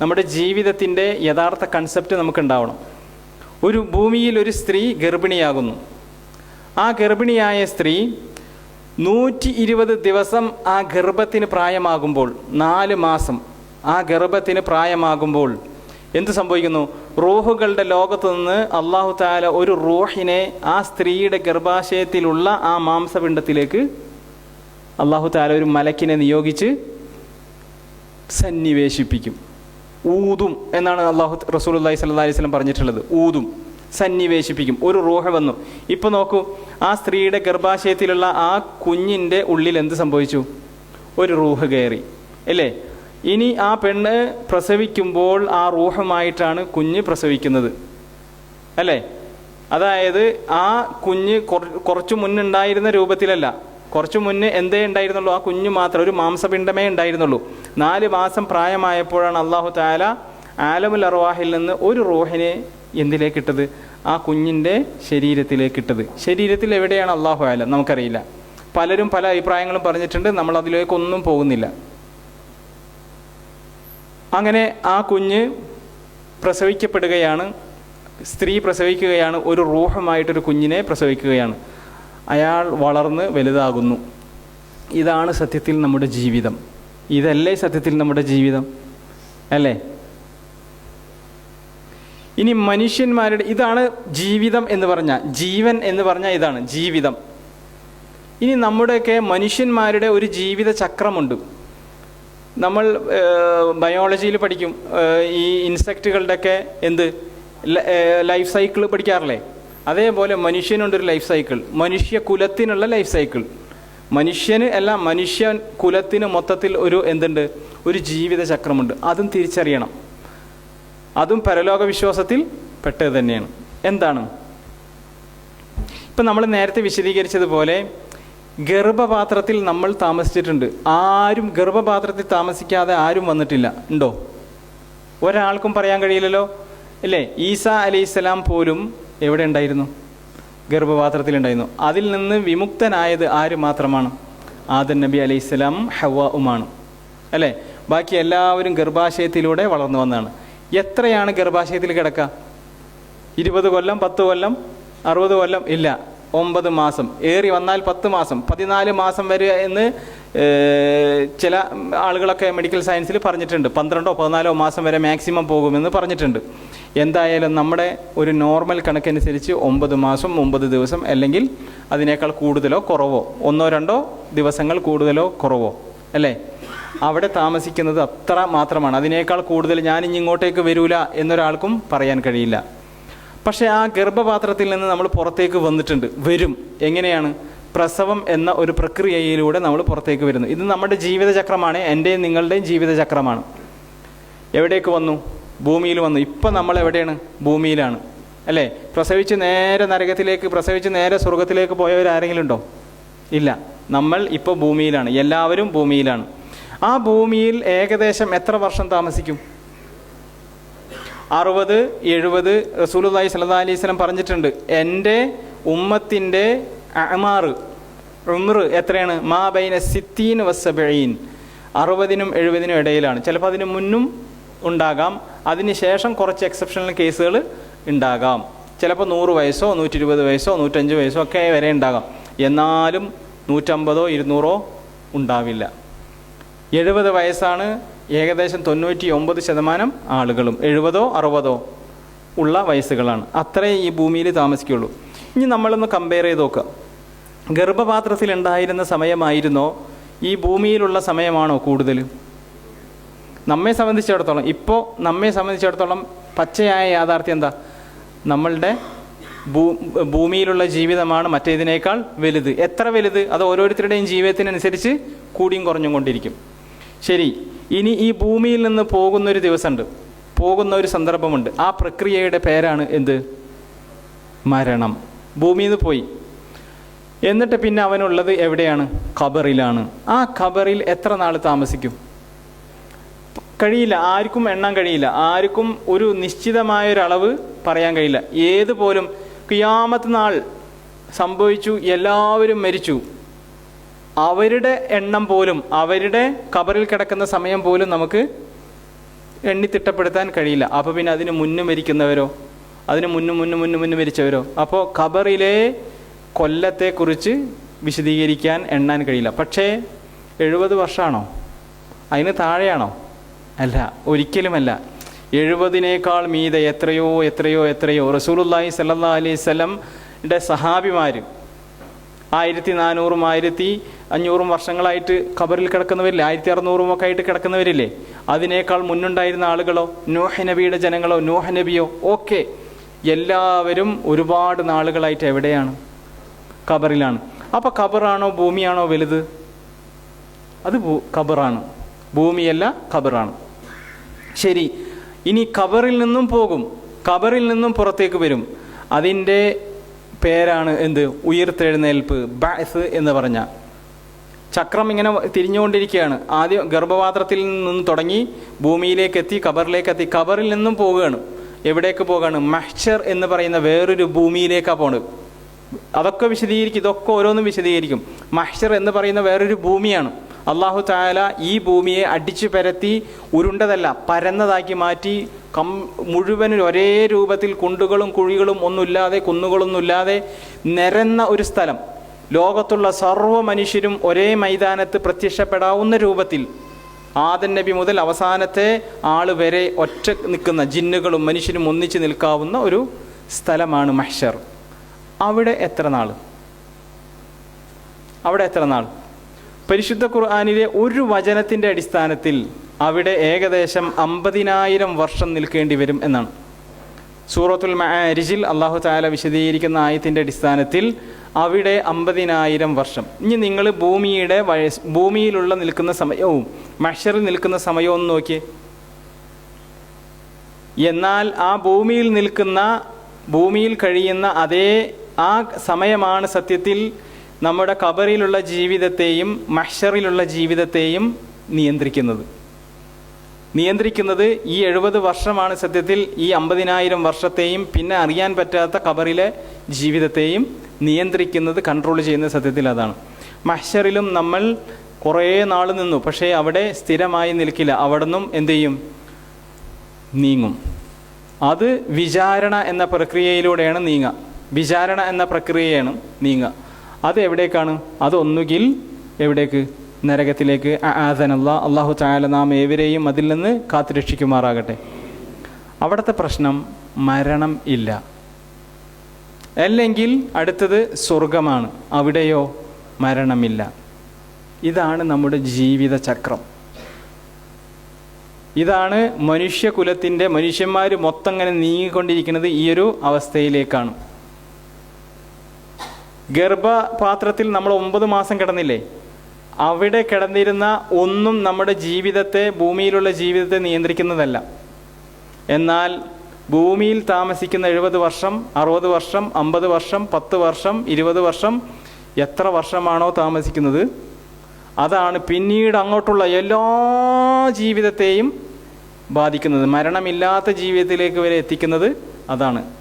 നമ്മുടെ ജീവിതത്തിന്റെ യഥാർത്ഥ കൺസെപ്റ്റ് നമുക്കുണ്ടാവണം. ഒരു ഭൂമിയിൽ ഒരു സ്ത്രീ ഗർഭിണിയാകുന്നു. ആ ഗർഭിണിയായ സ്ത്രീ നൂറ്റി ഇരുപത് ദിവസം ആ ഗർഭത്തിന് പ്രായമാകുമ്പോൾ നാല് മാസം ആ ഗർഭത്തിന് പ്രായമാകുമ്പോൾ എന്ത് സംഭവിക്കുന്നു? റൂഹുകളുടെ ലോകത്ത് നിന്ന് അള്ളാഹു താല ഒരു റൂഹിനെ ആ സ്ത്രീയുടെ ഗർഭാശയത്തിലുള്ള ആ മാംസപിണ്ഡത്തിലേക്ക് അള്ളാഹു താല ഒരു മലക്കിനെ നിയോഗിച്ച് സന്നിവേശിപ്പിക്കും. ഊതും എന്നാണ് അള്ളാഹു റസൂൽ അള്ളഹി അലൈഹി സ്വലം പറഞ്ഞിട്ടുള്ളത്. ഊതും സന്നിവേശിപ്പിക്കും ഒരു റൂഹ വന്നു. ഇപ്പൊ നോക്കൂ ആ സ്ത്രീയുടെ ഗർഭാശയത്തിലുള്ള ആ കുഞ്ഞിന്റെ ഉള്ളിൽ എന്ത് സംഭവിച്ചു? ഒരു റൂഹ് കയറി. അല്ലേ? ഇനി ആ പെണ്ണ് പ്രസവിക്കുമ്പോൾ ആ റൂഹമായിട്ടാണ് കുഞ്ഞ് പ്രസവിക്കുന്നത്. അല്ലേ? അതായത് ആ കുഞ്ഞ് കുറച്ചു മുന്നുണ്ടായിരുന്ന രൂപത്തിലല്ല. കുറച്ചു മുന്നേ എന്തേ ഉണ്ടായിരുന്നുള്ളൂ? ആ കുഞ്ഞു മാത്രം ഒരു മാംസപിണ്ഡമേ ഉണ്ടായിരുന്നുള്ളൂ. നാല് മാസം പ്രായമായപ്പോഴാണ് അള്ളാഹു താല ആലമുൽ അറുവാഹിൽ നിന്ന് ഒരു റൂഹിനെ എന്തിലേക്ക് ഇട്ടത് ആ കുഞ്ഞിന്റെ ശരീരത്തിലേക്ക് ഇട്ടത് ശരീരത്തിൽ എവിടെയാണ് അള്ളാഹു ആലം? നമുക്കറിയില്ല. പലരും പല അഭിപ്രായങ്ങളും പറഞ്ഞിട്ടുണ്ട്. നമ്മൾ അതിലേക്കൊന്നും പോകുന്നില്ല. അങ്ങനെ ആ കുഞ്ഞ് പ്രസവിക്കപ്പെടുകയാണ്. സ്ത്രീ പ്രസവിക്കുകയാണ്. ഒരു റൂഹമായിട്ടൊരു കുഞ്ഞിനെ പ്രസവിക്കുകയാണ്. അയാൾ വളർന്ന് വലുതാകുന്നു. ഇതാണ് സത്യത്തിൽ നമ്മുടെ ജീവിതം. ഇതല്ലേ സത്യത്തിൽ നമ്മുടെ ജീവിതം? അല്ലേ? ഇനി മനുഷ്യന്മാരുടെ ഇതാണ് ജീവിതം എന്ന് പറഞ്ഞാൽ ജീവൻ എന്ന് പറഞ്ഞാൽ ഇതാണ് ജീവിതം. ഇനി നമ്മുടെയൊക്കെ മനുഷ്യന്മാരുടെ ഒരു ജീവിത ചക്രമുണ്ട്. നമ്മൾ ബയോളജിയിൽ പഠിക്കും. ഈ ഇൻസെക്റ്റുകളുടെയൊക്കെ എന്ത്? ലൈഫ് സൈക്കിൾ പഠിക്കാറില്ലേ? അതേപോലെ മനുഷ്യനുണ്ടൊരു ലൈഫ് സൈക്കിൾ മനുഷ്യ കുലത്തിനുള്ള ലൈഫ് സൈക്കിൾ മനുഷ്യന് അല്ല മനുഷ്യൻ കുലത്തിന് മൊത്തത്തിൽ ഒരു എന്തുണ്ട്? ഒരു ജീവിത ചക്രമുണ്ട്. അതും തിരിച്ചറിയണം. അതും പരലോക വിശ്വാസത്തിൽ പെട്ടത് തന്നെയാണ്. എന്താണ്? ഇപ്പം നമ്മൾ നേരത്തെ വിശദീകരിച്ചതുപോലെ ഗർഭപാത്രത്തിൽ നമ്മൾ താമസിച്ചിട്ടുണ്ട്. ആരും ഗർഭപാത്രത്തിൽ താമസിക്കാതെ ആരും വന്നിട്ടില്ല. ഉണ്ടോ? ഒരാൾക്കും പറയാൻ കഴിയില്ലല്ലോ. ഇല്ലേ? ഈസ അലൈഹിസ്സലാം പോലും എവിടെ ഉണ്ടായിരുന്നു? ഗർഭപാത്രത്തിലുണ്ടായിരുന്നു അതിൽ നിന്ന് വിമുക്തനായത് ആര് മാത്രമാണ്? ആദൻ നബി അലൈഹിസ്സലാം ഹവാഉമാണ് അല്ലേ? ബാക്കി എല്ലാവരും ഗർഭാശയത്തിലൂടെ വളർന്നു വന്നതാണ്. എത്രയാണ് ഗർഭാശയത്തിൽ കിടക്കുക? ഇരുപത് കൊല്ലം പത്ത് കൊല്ലം അറുപത് കൊല്ലം? ഇല്ല. ഒമ്പത് മാസം. ഏറി വന്നാൽ പത്ത് മാസം. പതിനാല് മാസം വരെ എന്ന് ചില ആളുകളൊക്കെ മെഡിക്കൽ സയൻസിൽ പറഞ്ഞിട്ടുണ്ട്. പന്ത്രണ്ടോ പതിനാലോ മാസം വരെ മാക്സിമം പോകുമെന്ന് പറഞ്ഞിട്ടുണ്ട്. എന്തായാലും നമ്മുടെ ഒരു നോർമൽ കണക്കനുസരിച്ച് ഒമ്പത് മാസം ഒമ്പത് ദിവസം അല്ലെങ്കിൽ അതിനേക്കാൾ കൂടുതലോ കുറവോ? ഒന്നോ രണ്ടോ ദിവസങ്ങൾ കൂടുതലോ കുറവോ? അല്ലേ? അവിടെ താമസിക്കുന്നത് അത്ര മാത്രമാണ്. അതിനേക്കാൾ കൂടുതൽ ഞാൻ ഇനി ഇങ്ങോട്ടേക്ക് വരൂല എന്നൊരാൾക്കും പറയാൻ കഴിയില്ല. പക്ഷേ ആ ഗർഭപാത്രത്തിൽ നിന്ന് നമ്മൾ പുറത്തേക്ക് വന്നിട്ടുണ്ട്. വരും. എങ്ങനെയാണ്? പ്രസവം എന്ന ഒരു പ്രക്രിയയിലൂടെ നമ്മൾ പുറത്തേക്ക് വരുന്നു. ഇത് നമ്മുടെ ജീവിതചക്രമാണ്. എന്റെയും നിങ്ങളുടെയും ജീവിതചക്രമാണ്. എവിടേക്ക് വന്നു? ഭൂമിയിൽ വന്നു. ഇപ്പം നമ്മൾ എവിടെയാണ്? ഭൂമിയിലാണ്. അല്ലേ? പ്രസവിച്ച് നേരെ നരകത്തിലേക്ക് പ്രസവിച്ച് നേരെ സ്വർഗത്തിലേക്ക് പോയവരാരെങ്കിലും ഉണ്ടോ? ഇല്ല. നമ്മൾ ഇപ്പോൾ ഭൂമിയിലാണ്. എല്ലാവരും ഭൂമിയിലാണ്. ആ ഭൂമിയിൽ ഏകദേശം എത്ര വർഷം താമസിക്കും? അറുപത് എഴുപത് റസൂലുള്ളാഹി സ്വല്ലല്ലാഹി അലൈഹി സ്വലം പറഞ്ഞിട്ടുണ്ട്. എന്റെ ഉമ്മത്തിന്റെ അമാറ് ഉമർ എത്രയാണ്? മാ ബൈന സിത്തീൻ വസ്സബീൻ അറുപതിനും എഴുപതിനും ഇടയിലാണ്. ചിലപ്പോൾ അതിന് മുന്നും ഉണ്ടാകാം. അതിനുശേഷം കുറച്ച് എക്സെപ്ഷണൽ കേസുകൾ ഉണ്ടാകാം. ചിലപ്പോൾ നൂറ് വയസ്സോ നൂറ്റി ഇരുപത് വയസ്സോ നൂറ്റഞ്ച് വയസ്സോ ഒക്കെ വരെ ഉണ്ടാകാം. എന്നാലും നൂറ്റമ്പതോ ഇരുന്നൂറോ ഉണ്ടാവില്ല. എഴുപത് വയസ്സാണ് ഏകദേശം തൊണ്ണൂറ്റി ഒമ്പത് ശതമാനം ആളുകളും. എഴുപതോ അറുപതോ ഉള്ള വയസ്സുകളാണ്. അത്രേ ഈ ഭൂമിയിൽ താമസിക്കുള്ളൂ. ഇനി നമ്മളൊന്ന് കമ്പയർ ചെയ്ത് നോക്കുക. ഗർഭപാത്രത്തിലുണ്ടായിരുന്ന സമയമായിരുന്നോ? ഈ ഭൂമിയിലുള്ള സമയമാണോ കൂടുതൽ? നമ്മെ സംബന്ധിച്ചിടത്തോളം ഇപ്പോൾ നമ്മെ സംബന്ധിച്ചിടത്തോളം പച്ചയായ യാഥാർത്ഥ്യം എന്താ? നമ്മളുടെ ഭൂ ഭൂമിയിലുള്ള ജീവിതമാണ് മറ്റേതിനേക്കാൾ വലുത്. എത്ര വലുത്? അത് ഓരോരുത്തരുടെയും ജീവിതത്തിനനുസരിച്ച് കൂടിയും കുറഞ്ഞും കൊണ്ടിരിക്കും. ശരി ഇനി ഈ ഭൂമിയിൽ നിന്ന് പോകുന്നൊരു ദിവസമുണ്ട്. പോകുന്ന ഒരു സന്ദർഭമുണ്ട്. ആ പ്രക്രിയയുടെ പേരാണ് എന്ത്? മരണം. ഭൂമിയിൽ നിന്ന് പോയി. എന്നിട്ട് പിന്നെ അവനുള്ളത് എവിടെയാണ്? ഖബറിലാണ്. ആ ഖബറിൽ എത്ര നാൾ താമസിക്കും? കഴിയില്ല. ആർക്കും എണ്ണാൻ കഴിയില്ല. ആർക്കും ഒരു നിശ്ചിതമായ ഒരു അളവ് പറയാൻ കഴിയില്ല. ഏതുപോലും കിയാമത്ത് നാൾ സംഭവിച്ചു എല്ലാവരും മരിച്ചു. അവരുടെ എണ്ണം പോലും അവരുടെ കബറിൽ കിടക്കുന്ന സമയം പോലും നമുക്ക് എണ്ണി തിട്ടപ്പെടുത്താൻ കഴിയില്ല. അപ്പോൾ പിന്നെ അതിന് മുന്നും മരിക്കുന്നവരോ? അതിന് മുന്നും മുന്നും മുന്നും മുന്നും മരിച്ചവരോ? അപ്പോൾ ഖബറിലെ കൊല്ലത്തെക്കുറിച്ച് വിശദീകരിക്കാൻ എണ്ണാൻ കഴിയില്ല. പക്ഷേ എഴുപത് വർഷമാണോ? അതിന് താഴെയാണോ? അല്ല ഒരിക്കലുമല്ല. എഴുപതിനേക്കാൾ മീതെ എത്രയോ എത്രയോ എത്രയോ റസൂലുല്ലാഹി സല്ലാ അലൈഹി സ്വലംയുടെ സഹാബിമാർ ആയിരത്തി നാനൂറും ആയിരത്തി അഞ്ഞൂറും വർഷങ്ങളായിട്ട് ഖബറിൽ കിടക്കുന്നവരില്ലേ? ആയിരത്തി അറുന്നൂറും ഒക്കെ ആയിട്ട് കിടക്കുന്നവരില്ലേ? അതിനേക്കാൾ മുന്നുണ്ടായിരുന്ന ആളുകളോ നൂഹ് നബിയുടെ ജനങ്ങളോ നൂഹ് നബിയോ ഓക്കെ എല്ലാവരും ഒരുപാട് നാളുകളായിട്ട് എവിടെയാണ്? ഖബറിലാണ്. അപ്പോൾ ഖബറാണോ ഭൂമിയാണോ വലുത്? അത് ഖബറാണ്. ഭൂമിയല്ല ഖബറാണ്. ശരി ഇനി കബറിൽ നിന്നും പോകും. കബറിൽ നിന്നും പുറത്തേക്ക് വരും. അതിന്റെ പേരാണ് എന്ത്? ഉയർത്തെഴുന്നേൽപ്പ് ബാസ് എന്ന് പറഞ്ഞ. ചക്രം ഇങ്ങനെ തിരിഞ്ഞുകൊണ്ടിരിക്കുകയാണ്. ആദ്യം ഗർഭപാത്രത്തിൽ നിന്നും തുടങ്ങി ഭൂമിയിലേക്ക് എത്തി കബറിലേക്ക് എത്തി. കബറിൽ നിന്നും പോവുകയാണ്. എവിടേക്ക് പോവുകയാണ്? മഹ്ഷർ എന്ന് പറയുന്ന വേറൊരു ഭൂമിയിലേക്കാണ് പോണത്. അതൊക്കെ വിശദീകരിക്കും ഇതൊക്കെ ഓരോന്നും വിശദീകരിക്കും. മഹ്ഷർ എന്ന് പറയുന്ന വേറൊരു ഭൂമിയാണ്. അള്ളാഹു താല ഈ ഭൂമിയെ അടിച്ചു പരത്തി ഉരുണ്ടതല്ല പരന്നതാക്കി മാറ്റി കം മുഴുവനും ഒരേ രൂപത്തിൽ കുണ്ടുകളും കുഴികളും ഒന്നുമില്ലാതെ കുന്നുകളൊന്നുമില്ലാതെ നിരന്ന ഒരു സ്ഥലം. ലോകത്തുള്ള സർവ മനുഷ്യരും ഒരേ മൈതാനത്ത് പ്രത്യക്ഷപ്പെടാവുന്ന രൂപത്തിൽ ആദൻ നബി മുതൽ അവസാനത്തെ ആൾ വരെ ഒറ്റ നിൽക്കുന്ന ജിന്നുകളും മനുഷ്യരും ഒന്നിച്ച് നിൽക്കാവുന്ന ഒരു സ്ഥലമാണ് മഹ്ഷർ. അവിടെ എത്ര നാൾ അവിടെ എത്ര നാൾ പരിശുദ്ധ ഖുർആാനിലെ ഒരു വചനത്തിന്റെ അടിസ്ഥാനത്തിൽ അവിടെ ഏകദേശം അമ്പതിനായിരം വർഷം നിൽക്കേണ്ടി വരും എന്നാണ്. സൂറത്തുൽ മാരിജിൽ അള്ളാഹു താല വിശദീകരിക്കുന്ന ആയത്തിന്റെ അടിസ്ഥാനത്തിൽ അവിടെ അമ്പതിനായിരം വർഷം. ഇനി നിങ്ങൾ ഭൂമിയുടെ വയസ് ഭൂമിയിലുള്ള നിൽക്കുന്ന സമയവും മഷറിൽ നിൽക്കുന്ന സമയവും ഒന്ന് നോക്കിയേ. എന്നാൽ ആ ഭൂമിയിൽ നിൽക്കുന്ന ഭൂമിയിൽ കഴിയുന്ന അതേ ആ സമയമാണ് സത്യത്തിൽ നമ്മുടെ കബറിലുള്ള ജീവിതത്തെയും മഹ്ഷറിലുള്ള ജീവിതത്തെയും നിയന്ത്രിക്കുന്നത്. നിയന്ത്രിക്കുന്നത് ഈ എഴുപത് വർഷമാണ് സത്യത്തിൽ ഈ അമ്പതിനായിരം വർഷത്തെയും പിന്നെ അറിയാൻ പറ്റാത്ത കബറിലെ ജീവിതത്തെയും നിയന്ത്രിക്കുന്നത് കൺട്രോൾ ചെയ്യുന്ന സത്യത്തിൽ അതാണ്. മഹ്ഷറിലും നമ്മൾ കുറേ നാൾ നിന്നു പക്ഷേ അവിടെ സ്ഥിരമായി നിൽക്കില്ല. അവിടെ നിന്നും എന്ത് ചെയ്യും? നീങ്ങും. അത് വിചാരണ എന്ന പ്രക്രിയയിലൂടെയാണ് നീങ്ങുക. വിചാരണ എന്ന പ്രക്രിയയാണ് നീങ്ങുക. അത് എവിടേക്കാണ് അതൊന്നുകിൽ എവിടേക്ക്? നരകത്തിലേക്ക്. ആദനല്ല. അള്ളാഹു ചായാല നാം ഏവരെയും അതിൽ നിന്ന് കാത്തുരക്ഷിക്കുമാറാകട്ടെ. അവിടുത്തെ പ്രശ്നം മരണം ഇല്ല. അല്ലെങ്കിൽ അടുത്തത് സ്വർഗമാണ് അവിടെയോ മരണമില്ല. ഇതാണ് നമ്മുടെ ജീവിത ചക്രം. ഇതാണ് മനുഷ്യകുലത്തിന്റെ മനുഷ്യന്മാർ മൊത്തം അങ്ങനെ നീങ്ങിക്കൊണ്ടിരിക്കുന്നത് ഈയൊരു അവസ്ഥയിലേക്കാണ്. ഗർഭപാത്രത്തിൽ നമ്മൾ ഒമ്പത് മാസം കിടന്നില്ലേ? അവിടെ കിടന്നിരുന്ന ഒന്നും നമ്മുടെ ജീവിതത്തെ ഭൂമിയിലുള്ള ജീവിതത്തെ നിയന്ത്രിക്കുന്നതല്ല. എന്നാൽ ഭൂമിയിൽ താമസിക്കുന്ന എഴുപത് വർഷം അറുപത് വർഷം അമ്പത് വർഷം പത്ത് വർഷം ഇരുപത് വർഷം എത്ര വർഷമാണോ താമസിക്കുന്നത്? അതാണ് പിന്നീട് അങ്ങോട്ടുള്ള എല്ലാ ജീവിതത്തെയും ബാധിക്കുന്നത്. മരണമില്ലാത്ത ജീവിതത്തിലേക്ക് വരെ എത്തിക്കുന്നത് അതാണ്.